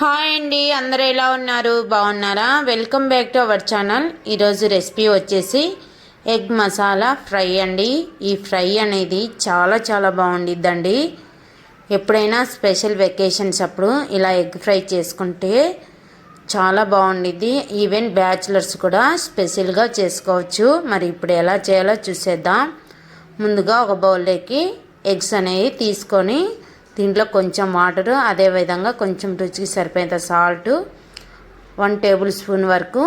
Hi అండి అందరూ ఎలా ఉన్నారు? బాగున్నారా? Welcome back to our channel. ఈరోజు రెసిపీ వచ్చేసి ఎగ్ మసాలా ఫ్రై అండి. ఈ ఫ్రై అనేది చాలా చాలా బాగుండిద్దండి. ఎప్పుడైనా స్పెషల్ వెకేషన్స్ అప్పుడు ఇలా ఎగ్ ఫ్రై చేసుకుంటే చాలా బాగుండిద్ది. ఈవెన్ బ్యాచులర్స్ కూడా స్పెషల్గా చేసుకోవచ్చు. మరి ఇప్పుడు ఎలా చేయాలో చూసేద్దాం. ముందుగా ఒక బౌల్లోకి ఎగ్స్ అనేవి తీసుకొని దీంట్లో కొంచెం వాటరు అదేవిధంగా కొంచెం రుచికి సరిపోయేంత సాల్ట్ వన్ టేబుల్ స్పూన్ వరకు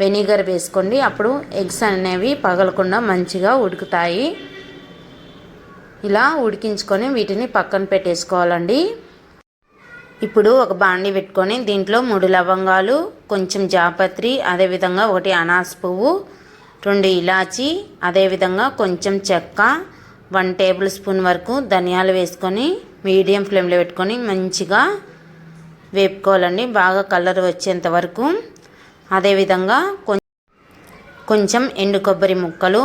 వెనిగర్ వేసుకోండి. అప్పుడు ఎగ్స్ అనేవి పగలకుండా మంచిగా ఉడుకుతాయి. ఇలా ఉడికించుకొని వీటిని పక్కన పెట్టేసుకోవాలండి. ఇప్పుడు ఒక బాండి పెట్టుకొని దీంట్లో మూడు లవంగాలు కొంచెం జాపత్రి అదేవిధంగా ఒకటి అనాస పువ్వు రెండు ఇలాచి అదేవిధంగా కొంచెం చెక్క వన్ టేబుల్ స్పూన్ వరకు ధనియాలు వేసుకొని మీడియం ఫ్లేమ్లో పెట్టుకొని మంచిగా వేపుకోవాలండి. బాగా కలర్ వచ్చేంత వరకు. అదేవిధంగా కొంచెం ఎండు కొబ్బరి ముక్కలు.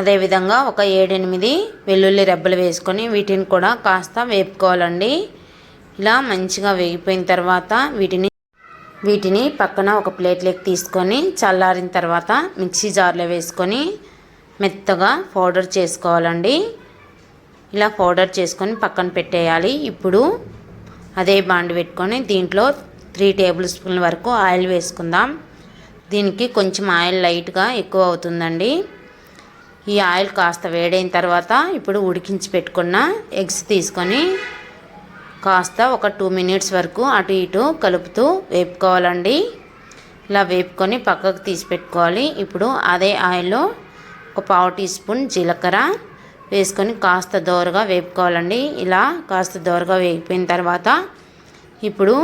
అదేవిధంగా ఒక ఏడెనిమిది వెల్లుల్లి రెబ్బలు వేసుకొని వీటిని కూడా కాస్త వేపుకోవాలండి. ఇలా మంచిగా వేగిపోయిన తర్వాత వీటిని వీటిని పక్కన ఒక ప్లేట్లోకి తీసుకొని చల్లారిన తర్వాత మిక్సీ జార్లో వేసుకొని మెత్తగా పౌడర్ చేసుకోవాలండి. ఇలా పౌడర్ చేసుకొని పక్కన పెట్టేయాలి. ఇప్పుడు అదే బాండి పెట్టుకొని దీంట్లో త్రీ టేబుల్ స్పూన్ల వరకు ఆయిల్ వేసుకుందాం. దీనికి కొంచెం ఆయిల్ లైట్గా ఎక్కువ అవుతుందండి. ఈ ఆయిల్ కాస్త వేడైన తర్వాత ఇప్పుడు ఉడికించి పెట్టుకున్న ఎగ్స్ తీసుకొని కాస్త ఒక టూ మినిట్స్ వరకు అటు ఇటు కలుపుతూ వేపుకోవాలండి. ఇలా వేపుకొని పక్కకు తీసి పెట్టుకోవాలి. ఇప్పుడు అదే ఆయిల్లో ఒక పావు టీ స్పూన్ జీలకర్ర వేసుకొని కాస్త దోరగా వేపుకోవాలండి. ఇలా కాస్త దోరగా వేగిపోయిన తర్వాత ఇప్పుడు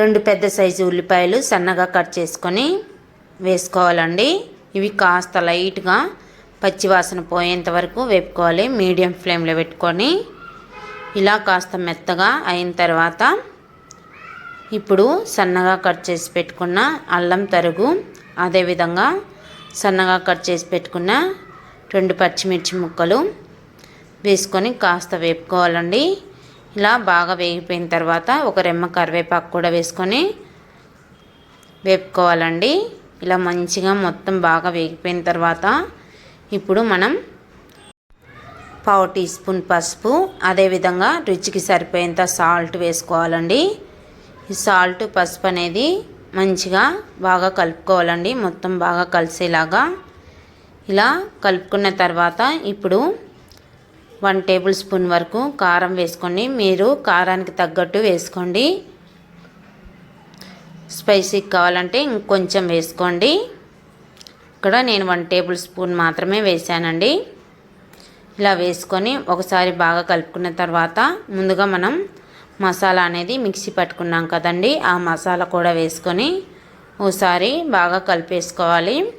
రెండు పెద్ద సైజు ఉల్లిపాయలు సన్నగా కట్ చేసుకొని వేసుకోవాలండి. ఇవి కాస్త లైట్గా పచ్చివాసన పోయేంత వరకు వేపుకోవాలి. మీడియం ఫ్లేమ్లో పెట్టుకొని ఇలా కాస్త మెత్తగా అయిన తర్వాత ఇప్పుడు సన్నగా కట్ చేసి పెట్టుకున్న అల్లం తరుగు అదేవిధంగా సన్నగా కట్ చేసి పెట్టుకున్న రెండు పచ్చిమిర్చి ముక్కలు వేసుకొని కాస్త వేపుకోవాలండి. ఇలా బాగా వేగిపోయిన తర్వాత ఒక రెమ్మ కరివేపాకు కూడా వేసుకొని వేపుకోవాలండి. ఇలా మంచిగా మొత్తం బాగా వేగిపోయిన తర్వాత ఇప్పుడు మనం పావు టీ స్పూన్ పసుపు అదేవిధంగా రుచికి సరిపోయేంత సాల్ట్ వేసుకోవాలండి. ఈ సాల్ట్ పసుపు అనేది మంచిగా బాగా కలుపుకోవాలండి. మొత్తం బాగా కలిసేలాగా ఇలా కలుపుకున్న తర్వాత ఇప్పుడు వన్ టేబుల్ స్పూన్ వరకు కారం వేసుకోండి. మీరు కారానికి తగ్గట్టు వేసుకోండి. స్పైసీ కావాలంటే ఇంకొంచెం వేసుకోండి. ఇక్కడ నేను వన్ టేబుల్ స్పూన్ మాత్రమే వేసానండి. ఇలా వేసుకొని ఒకసారి బాగా కలుపుకున్న తర్వాత ముందుగా మనం మసాలా అనేది మిక్సీ పట్టుకున్నాం కదండి. ఆ మసాలా కూడా వేసుకొని ఒకసారి బాగా కలిపేసుకోవాలి.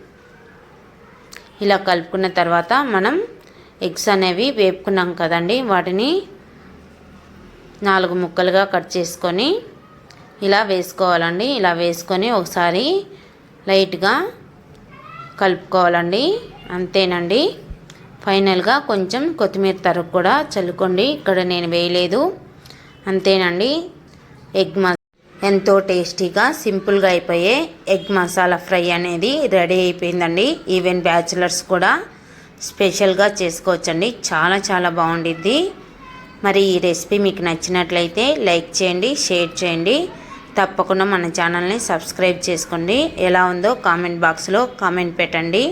ఇలా కలుపుకున్న తర్వాత మనం ఎగ్స్ అనేవి వేపుకున్నాం కదండి. వాటిని నాలుగు ముక్కలుగా కట్ చేసుకొని ఇలా వేసుకోవాలండి. ఇలా వేసుకొని ఒకసారి లైట్గా కలుపుకోవాలండి. అంతేనండి. ఫైనల్గా కొంచెం కొత్తిమీర తరుగు కూడా చల్లుకోండి. ఇక్కడ నేను వేయలేదు. అంతేనండి. ఎగ్ మసాలా ఎంతో టేస్టీగా సింపుల్గా అయిపోయే ఎగ్ మసాలా ఫ్రై అనేది రెడీ అయిపోయిందండి. ఈవెన్ బ్యాచులర్స్ కూడా స్పెషల్గా చేసుకోవచ్చండి. చాలా చాలా బాగుండిద్ది. మరి ఈ రెసిపీ మీకు నచ్చినట్లయితే లైక్ చేయండి షేర్ చేయండి. తప్పకుండా మన ఛానల్ని సబ్స్క్రైబ్ చేసుకోండి. ఎలా ఉందో కామెంట్ బాక్స్లో కామెంట్ పెట్టండి.